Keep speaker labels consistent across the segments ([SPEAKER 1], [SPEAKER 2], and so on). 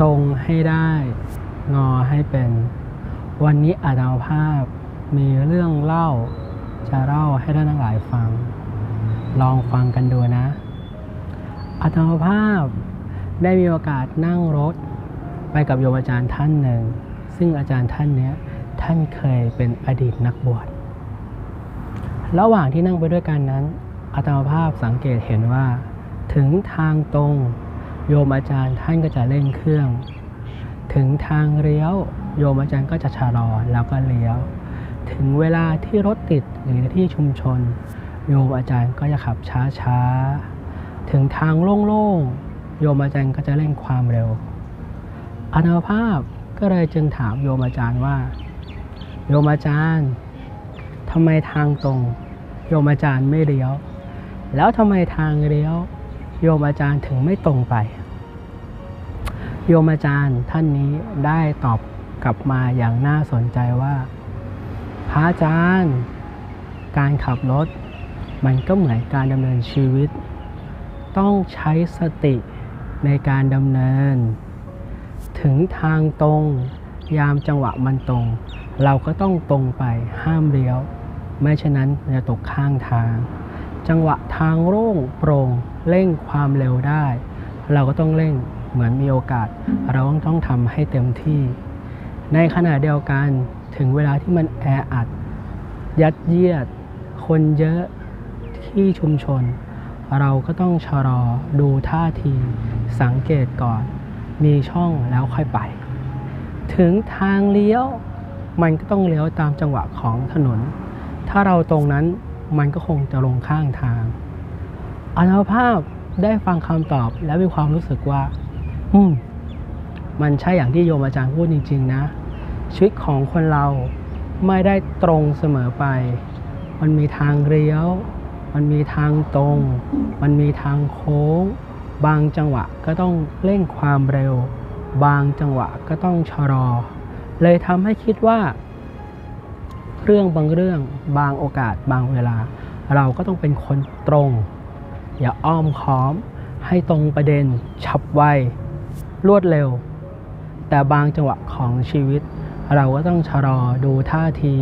[SPEAKER 1] ตรงให้ได้ งอให้เป็น วันนี้อาตมาภาพมีเรื่องเล่า จะเล่าให้ท่านทั้งหลายฟัง ลองฟังกันดูนะ อาตมาภาพได้มีโอกาสนั่งรถ ไปกับโยมอาจารย์ท่านหนึ่ง ซึ่งอาจารย์ท่านเนี้ยท่านเคยเป็นอดีตนักบวช ระหว่างที่นั่งไปด้วยกันนั้นอาตมาภาพสังเกตเห็นว่า ถึงทางตรง โยมอาจารย์ท่านก็จะเร่งเครื่อง ถึงทางเลี้ยว โยมอาจารย์ก็จะชะลอแล้วก็เลี้ยว ถึงเวลาที่รถติดหรือที่ชุมชน โยมอาจารย์ก็จะขับช้าๆ ถึงทางโล่งๆ โยมอาจารย์ก็จะเร่งความเร็วอาตภาพก็เลยจึงถามโยมอาจารย์ว่า โยมอาจารย์ทำไมทางตรง โยมอาจารย์ไม่เลี้ยว แล้วทำไมทางเลี้ยว โยมอาจารย์ถึงไม่ตรงไป โยมอาจารย์ท่านนี้ได้ตอบกลับมาอย่างน่าสนใจว่า พระอาจารย์ การขับรถ มันก็เหมือนการดำเนินชีวิต ต้องใช้สติในการดำเนิน ถึงทางตรง ยามจังหวะมันตรง เราก็ต้องตรงไปห้ามเลี้ยว ไม่เช่นนั้นจะตกข้างทาง จังหวะทางโล่งโปร่งเร่งความเร็วได้ เราก็ต้องเร่งเหมือนมีโอกาส เราต้องทำให้เต็มที่ ในขณะเดียวกันถึงเวลาที่มันแออัด ยัดเยียด คนเยอะที่ชุมชน เราก็ต้องชะลอดูท่าที สังเกตก่อน มีช่องแล้วค่อยไป ถึงทางเลี้ยว มันก็ต้องเลี้ยวตามจังหวะของถนน ถ้าเราตรงนั้น มันก็คงจะลงข้างทางอานุภาพได้ฟังคำตอบและมีความรู้สึกว่า อืม มันใช่อย่างที่โยมอาจารย์พูดจริง ๆ นะ ชีวิตของคนเราไม่ได้ตรงเสมอไป มันมีทางเลี้ยว มันมีทางตรง มันมีทางโค้ง บางจังหวะก็ต้องเร่งความเร็ว บางจังหวะก็ต้องชะลอ เลยทำให้คิดว่า เรื่องบางเรื่องบางโอกาสบางเวลา เราก็ต้องเป็นคนตรง อย่าอ้อมค้อม ให้ตรงประเด็นฉับไวรวดเร็ว แต่บางจังหวะของชีวิต เราก็ต้องชะลอดูท่าที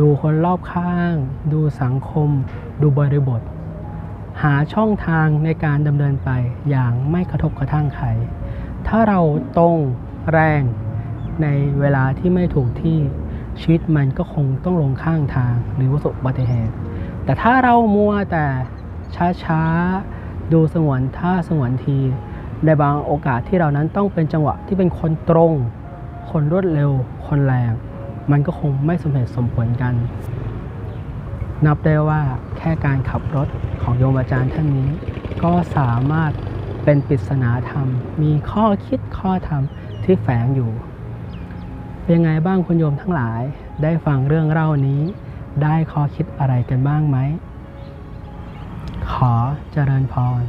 [SPEAKER 1] ดูคนรอบข้าง ดูสังคม ดูบริบท หาช่องทางในการดำเนินไปอย่างไม่กระทบกระทั่งใครถ้าเราตรงแรงในเวลาที่ไม่ถูกที่ ชีวิตมันก็คงต้องลงข้างทางหรือประสบอุบัติเหตุ แต่ถ้าเรามัวแต่ช้าๆ ดูสงวนท่าสงวนที ในบางโอกาสที่เรานั้นต้องเป็นจังหวะที่เป็นคนตรง คนรวดเร็ว คนแรง มันก็คงไม่สมเหตุสมผลกัน นับได้ว่าแค่การขับรถของโยมอาจารย์ท่านนี้ ก็สามารถเป็นปริศนาธรรม มีข้อคิดข้อธรรมที่แฝงอยู่ เป็นยังไงบ้างคุณโยมทั้งหลายได้ฟังเรื่องเล่านี้ ได้ข้อคิดอะไรกันบ้างไหม ขอเจริญพร